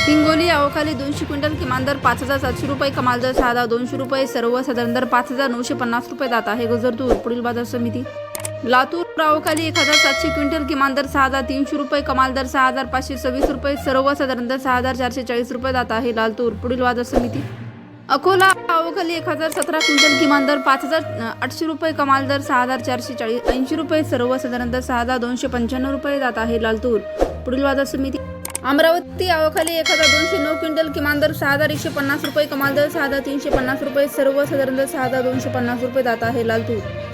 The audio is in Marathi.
हिंगोली अवकाली दोनशे क्विंटल किमान दर पाच हजार सातशे रुपये कमाल दर सहा हजार दोनशे रुपये सर्वसाधारण दर पाच हजार नऊशे पन्नास रुपये जात आहे. गजरतूर पुढील बाजार समिती. लातूर अवकाली एक हजार सातशे क्विंटल किमान दर सहा हजार तीनशे रुपये कमाल दर सहा हजार पाचशे सव्वीस रुपये सर्वसाधारण दर सहा हजार चारशे चाळीस रुपये जात आहे. लालतूर पुढील बाजार समिती. अकोला अवकाली एक हजार सतरा क्विंटल किमान दर पाच हजार आठशे रुपये कमाल दर सहा हजार चारशे चाळीस ऐंशी रुपये सर्वसाधारण दर सहा हजार दोनशे पंच्याण्णव रुपये जात आहे. लालतूर पुढील बाजार समिती. अमरावती आवाखाली एक हजार दोनशे नऊ क्विंटल किमान दर सहा हजार एकशे पन्नास रुपये कमाल दर सहा हजार तीनशे पन्नास रुपये सर्वसाधारण दर सहा हजार दोनशे पन्नास रुपये जात आहे लालतूर